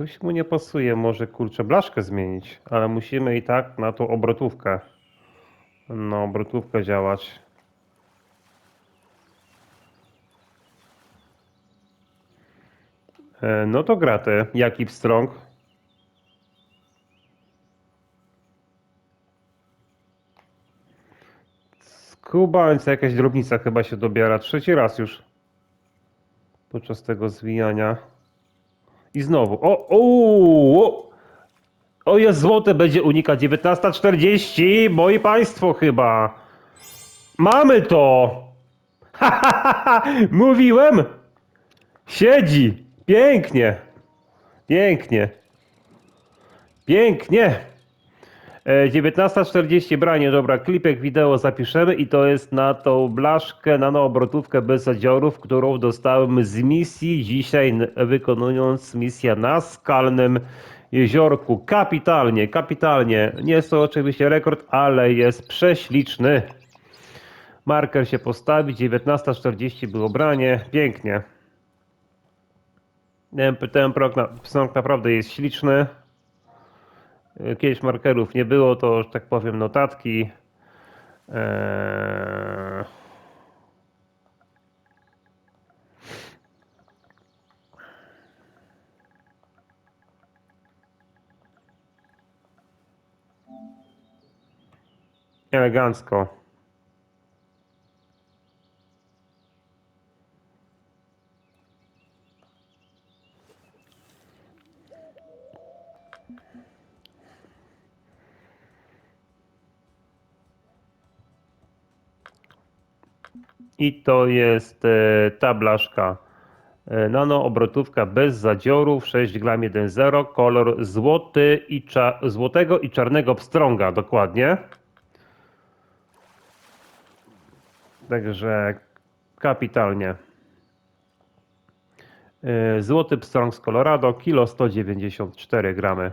Coś mu nie pasuje, może kurczę blaszkę zmienić, ale musimy i tak na tą obrotówkę. Na obrotówkę działać. E, No to graty. Jaki pstrąg? Skubańca, jakaś drobnica chyba się dobiera. Trzeci raz już. Podczas tego zwijania. I znowu. O, o, o, o jest złote, będzie unika 19.40. Moi państwo chyba. Mamy to. Mówiłem. Siedzi. Pięknie. Pięknie. Pięknie. E, 19.40 branie, dobra, klipek wideo zapiszemy i to jest na tą blaszkę, nanoobrotówkę bez zadziorów, którą dostałem z misji dzisiaj, wykonując misję na skalnym jeziorku. Kapitalnie, kapitalnie. Nie jest to oczywiście rekord, ale jest prześliczny. Marker się postawi, 19.40 było branie, pięknie. Ten, ten prąg, na, naprawdę jest śliczny. Kiedyś markerów nie było, to, że tak powiem, notatki. Eee... Elegancko. I to jest e, ta blaszka. E, Nano obrotówka bez zadziorów 6 gram 1.0 kolor złoty i złotego i czarnego pstrąga dokładnie. Także kapitalnie. E, Złoty pstrąg z Colorado, kilo 194 gramy.